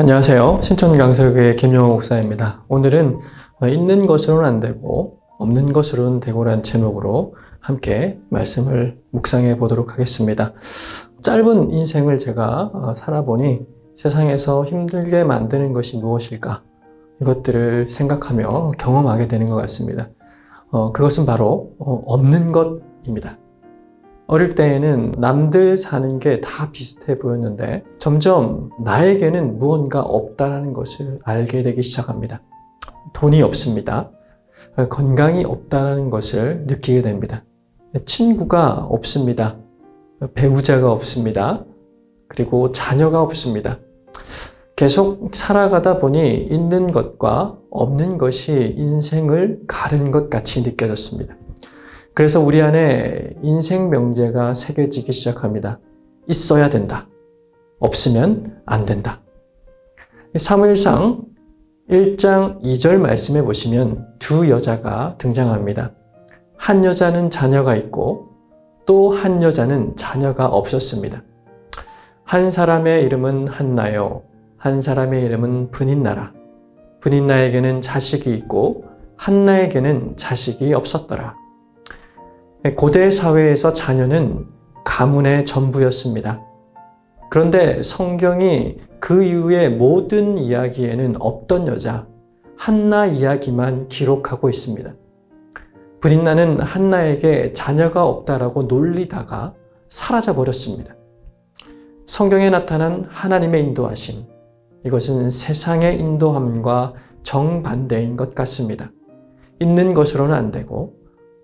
안녕하세요. 강서교회 김영호 목사입니다. 오늘은 어, 있는 것으로는 안 되고 없는 것으로는 되고란 제목으로 함께 말씀을 묵상해 보도록 하겠습니다. 짧은 인생을 제가 어, 살아보니 세상에서 힘들게 만드는 것이 무엇일까? 이것들을 생각하며 경험하게 되는 것 같습니다. 어, 그것은 바로 어, 없는 것입니다. 어릴 때에는 남들 사는 게 다 비슷해 보였는데 점점 나에게는 무언가 없다라는 것을 알게 되기 시작합니다. 돈이 없습니다. 건강이 없다라는 것을 느끼게 됩니다. 친구가 없습니다. 배우자가 없습니다. 그리고 자녀가 없습니다. 계속 살아가다 보니 있는 것과 없는 것이 인생을 가른 것 같이 느껴졌습니다. 그래서 우리 안에 인생 명제가 새겨지기 시작합니다. 있어야 된다. 없으면 안 된다. 사무엘상 1장 2절 말씀에 보시면 두 여자가 등장합니다. 한 여자는 자녀가 있고 또 한 여자는 자녀가 없었습니다. 한 사람의 이름은 한나요. 한 사람의 이름은 분인나라. 분인나에게는 자식이 있고 한나에게는 자식이 없었더라. 고대 사회에서 자녀는 가문의 전부였습니다. 그런데 성경이 그 이후의 모든 이야기에는 없던 여자, 한나 이야기만 기록하고 있습니다. 브린나는 한나에게 자녀가 없다라고 놀리다가 사라져 버렸습니다. 성경에 나타난 하나님의 인도하심, 이것은 세상의 인도함과 정반대인 것 같습니다. 있는 것으로는 안 되고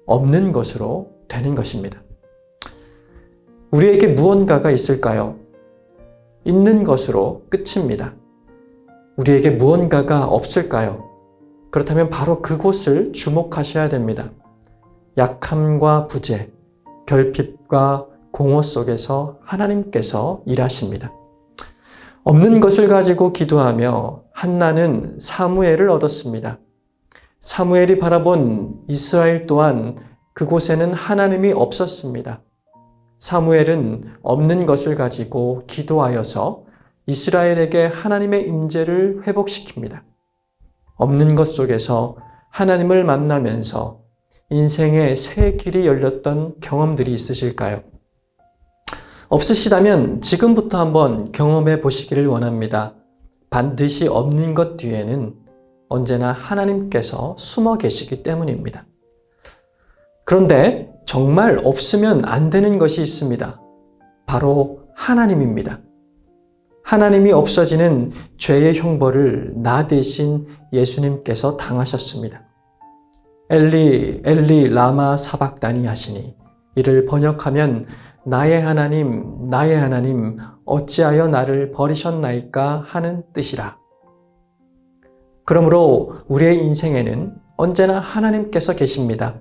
없는 것으로 되는 것입니다. 우리에게 무언가가 있을까요? 있는 것으로 끝입니다. 우리에게 무언가가 없을까요? 그렇다면 바로 그곳을 주목하셔야 됩니다. 약함과 부재, 결핍과 공허 속에서 하나님께서 일하십니다. 없는 것을 가지고 기도하며 한나는 사무엘을 얻었습니다. 사무엘이 바라본 이스라엘 또한 그곳에는 하나님이 없었습니다. 사무엘은 없는 것을 가지고 기도하여서 이스라엘에게 하나님의 임재를 회복시킵니다. 없는 것 속에서 하나님을 만나면서 인생의 새 길이 열렸던 경험들이 있으실까요? 없으시다면 지금부터 한번 경험해 보시기를 원합니다. 반드시 없는 것 뒤에는 언제나 하나님께서 숨어 계시기 때문입니다. 그런데 정말 없으면 안 되는 것이 있습니다. 바로 하나님입니다. 하나님이 없어지는 죄의 형벌을 나 대신 예수님께서 당하셨습니다. 엘리, 엘리, 라마 사박다니 하시니 이를 번역하면 나의 하나님, 나의 하나님, 어찌하여 나를 버리셨나이까 하는 뜻이라. 그러므로 우리의 인생에는 언제나 하나님께서 계십니다.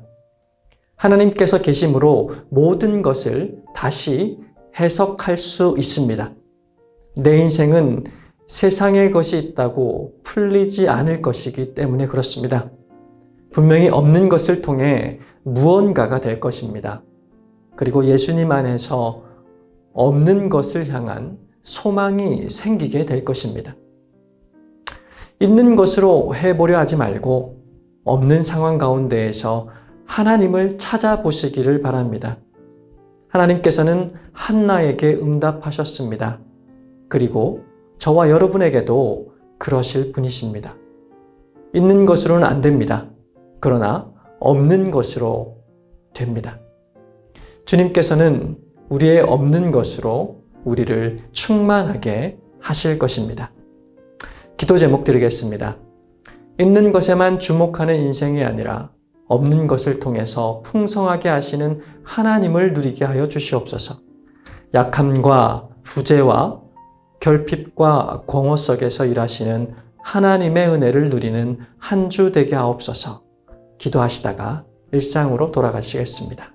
하나님께서 계심으로 모든 것을 다시 해석할 수 있습니다. 내 인생은 세상의 것이 있다고 풀리지 않을 것이기 때문에 그렇습니다. 분명히 없는 것을 통해 무언가가 될 것입니다. 그리고 예수님 안에서 없는 것을 향한 소망이 생기게 될 것입니다. 있는 것으로 해보려 하지 말고 없는 상황 가운데에서 하나님을 찾아보시기를 바랍니다. 하나님께서는 한나에게 응답하셨습니다. 그리고 저와 여러분에게도 그러실 분이십니다. 있는 것으로는 안 됩니다. 그러나 없는 것으로 됩니다. 주님께서는 우리의 없는 것으로 우리를 충만하게 하실 것입니다. 기도 제목 드리겠습니다. 있는 것에만 주목하는 인생이 아니라 없는 것을 통해서 풍성하게 하시는 하나님을 누리게 하여 주시옵소서. 약함과 부재와 결핍과 공허 속에서 일하시는 하나님의 은혜를 누리는 한 주 되게 하옵소서. 기도하시다가 일상으로 돌아가시겠습니다.